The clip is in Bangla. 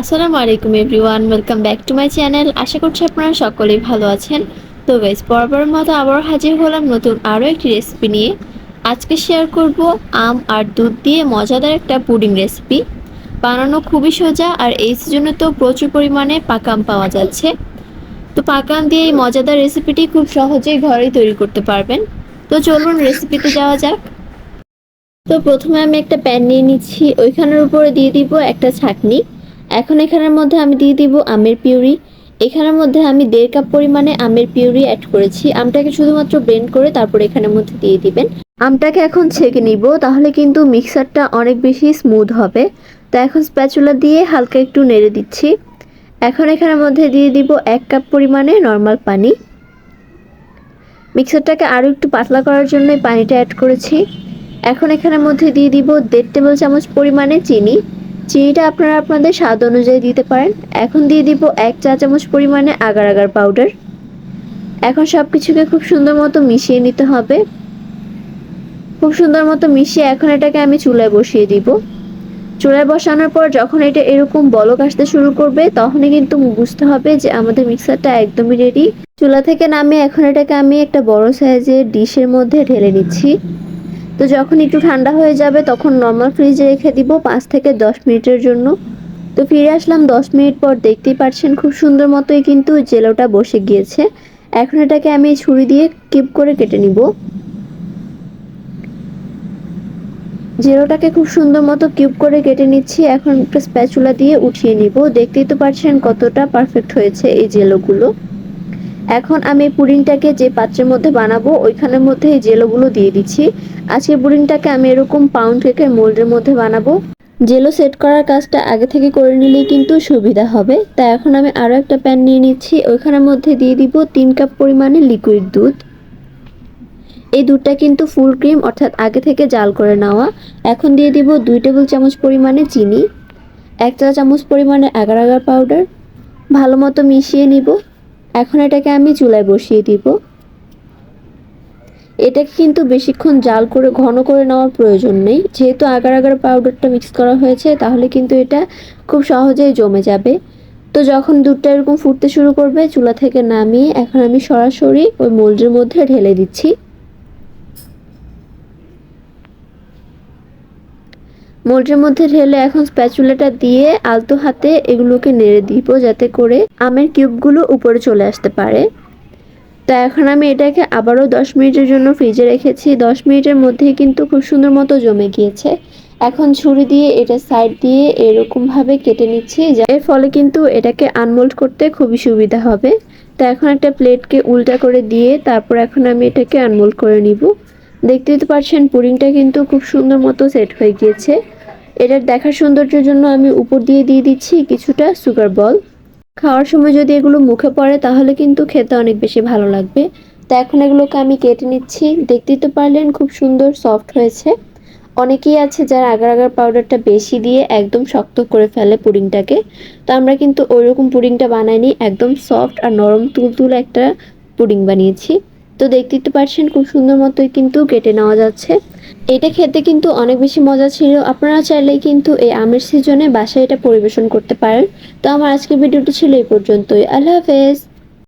আসসালামু আলাইকুম everyone, welcome back to my channel. আশা করছি আপনারা সকলেই ভালো আছেন। তো গাইজ পরপরের মতো আবারও হাজির হলাম নতুন আরও একটি রেসিপি নিয়ে। আজকে শেয়ার করব আম আর দুধ দিয়ে মজাদার একটা পুডিং রেসিপি বানানো খুবই সোজা আর এই সিজনে তো প্রচুর পরিমাণে পাকাম পাওয়া যাচ্ছে। তো পাকাম দিয়ে এই মজাদার রেসিপিটি খুব সহজেই ঘরেই তৈরি করতে পারবেন। তো চলুন রেসিপিতে যাওয়া যাক। তো প্রথমে আমি একটা প্যান নিয়ে নিচ্ছি। ওইখানের উপরে দিয়ে দিব একটা ছাকনি। এখন এখানের মধ্যে আমি দিয়ে দিব আমের পিউরি। এখানের মধ্যে আমি দেড় কাপ পরিমাণে আমের পিউরি অ্যাড করেছি। আমটাকে শুধুমাত্র ব্লেন্ড করে তারপর এখানের মধ্যে দিয়ে দিবেন। আমটাকে এখন ছেঁকে নিব, তাহলে কিন্তু মিক্সারটা অনেক বেশি স্মুথ হবে। তো এখন স্প্যাচুলা দিয়ে হালকা একটু নেড়ে দিচ্ছি। এখন এখানের মধ্যে দিয়ে দিব এক কাপ পরিমাণে নর্মাল পানি। মিক্সারটাকে আরও একটু পাতলা করার জন্য পানিটা অ্যাড করেছি। এখন এখানের মধ্যে দিয়ে দিব দেড় টেবিল চামচ পরিমাণে চিনি। চিনিটা আপনারা আপনাদের স্বাদ অনুযায়ী দিতে পারেন। এখন দিয়ে দিব এক চা চামচ পরিমাণে আগার আগার পাউডার এখন সব কিছুকে খুব সুন্দর মতো মিশিয়ে নিতে হবে। খুব সুন্দর মতো মিশিয়ে এখন এটাকে আমি চুলায় বসিয়ে দিব। চুলায় বসানোর পর যখন এটা এরকম বলক আসতে শুরু করবে, তখনই কিন্তু বুঝতে হবে যে আমাদের মিক্সারটা একদমই রেডি চুলা থেকে নামিয়ে এখন এটাকে আমি একটা বড় সাইজের ডিশের মধ্যে ঢেলে নিচ্ছি। তো যখন একটু ঠান্ডা হয়ে যাবে, তখন নর্মাল ফ্রিজে রেখে দিব পাঁচ থেকে দশ মিনিটের জন্য। তো ফিরে আসলাম দশ মিনিট পর দেখতেই পাচ্ছেন খুব সুন্দর মতোই কিন্তু জেলোটা বসে গিয়েছে। এখন এটাকে আমি ছুরি দিয়ে কিপ করে কেটে নিব। জেলোটাকে খুব সুন্দর মতো কিউব করে কেটে নিচ্ছি। এখন একটা স্প্যাচুলা দিয়ে উঠিয়ে নিব। দেখতেই তো পারছেন কতটা পারফেক্ট হয়েছে এই জেলোগুলো। এখন আমি পুডিংটাকে যে পাত্রের মধ্যে বানাবো, ওইখানের মধ্যে এই জেলোগুলো দিয়ে দিচ্ছি। আজকে পুডিংটাকে আমি এরকম পাউন্ড কেকের মোল্ডের মধ্যে বানাবো। জেলো সেট করার কাজটা আগে থেকে করে নিলেই কিন্তু সুবিধা হবে। তাই এখন আমি আরও একটা প্যান নিয়ে নিচ্ছি। ওইখানের মধ্যে দিয়ে দিব তিন কাপ পরিমাণে লিকুইড দুধ। এই দুধটা কিন্তু ফুল ক্রিম অর্থাৎ আগে থেকে জাল করে নেওয়া। এখন দিয়ে দিব দুই টেবিল চামচ পরিমাণে চিনি, এক চা চামচ পরিমাণে আগার আগার পাউডার ভালো মতো মিশিয়ে নিব। এখন এটাকে আমি চুলায় বসিয়ে দিব। এটাকে কিন্তু বেশিক্ষণ জাল করে, ঘন করে নেওয়ার প্রয়োজন নেই। যেহেতু আগার আগার পাউডারটা মিক্স করা হয়েছে, তাহলে কিন্তু এটা খুব সহজেই জমে যাবে। তো যখন দুধটা এরকম ফুটতে শুরু করবে, চুলা থেকে নামিয়ে এখন আমি সরাসরি ওই মোল্ডের মধ্যে ঢেলে দিচ্ছি। মোল্ডের মধ্যে ঢেলে এখন স্প্যাচুলাটা দিয়ে আলতো হাতে এগুলোকে নেড়ে দিব যাতে করে আমের কিউবগুলো উপরে চলে আসতে পারে। তো এখন আমি এটাকে আবারও দশ মিনিটের জন্য ফ্রিজে রেখেছি। দশ মিনিটের মধ্যেই কিন্তু খুব সুন্দর মতো জমে গিয়েছে। এখন ছুরি দিয়ে এটা সাইড দিয়ে এরকমভাবে কেটে নিচ্ছি এর ফলে কিন্তু এটাকে আনমোল্ড করতে খুবই সুবিধা হবে। তো এখন একটা প্লেটকে উল্টা করে দিয়ে তারপর এখন আমি এটাকে আনমোল্ড করে নিব। দেখতেই তো পারছেন পুডিংটা কিন্তু খুব সুন্দর মতো সেট হয়ে গিয়েছে। এটার দেখার সৌন্দর্যের জন্য আমি উপর দিয়ে দিয়ে দিচ্ছি কিছুটা সুগার বল খাওয়ার সময় যদি এগুলো মুখে পড়ে, তাহলে কিন্তু খেতে অনেক বেশি ভালো লাগবে। তো এখন এগুলোকে আমি কেটে নিচ্ছি। দেখতেই তো পারলেন, খুব সুন্দর সফট হয়েছে। অনেকেই আছে যারা আগার আগার পাউডারটা বেশি দিয়ে একদম শক্ত করে ফেলে পুডিংটাকে তো আমরা কিন্তু ওইরকম পুডিংটা বানাইনি, একদম সফট আর নরম তুলতুল একটা পুডিং বানিয়েছি। তো দেখতেই তো পারছেন খুব সুন্দর মতোই কিন্তু কেটে নেওয়া যাচ্ছে। এটা খেতে কিন্তু অনেক বেশি মজা ছিল। আপনারা চাইলেই কিন্তু এই আমের সিজনে বাসায় এটা পরিবেশন করতে পারেন। তো আমার আজকের ভিডিওটি ছিল এই পর্যন্তই। আল্লাহ হাফেজ।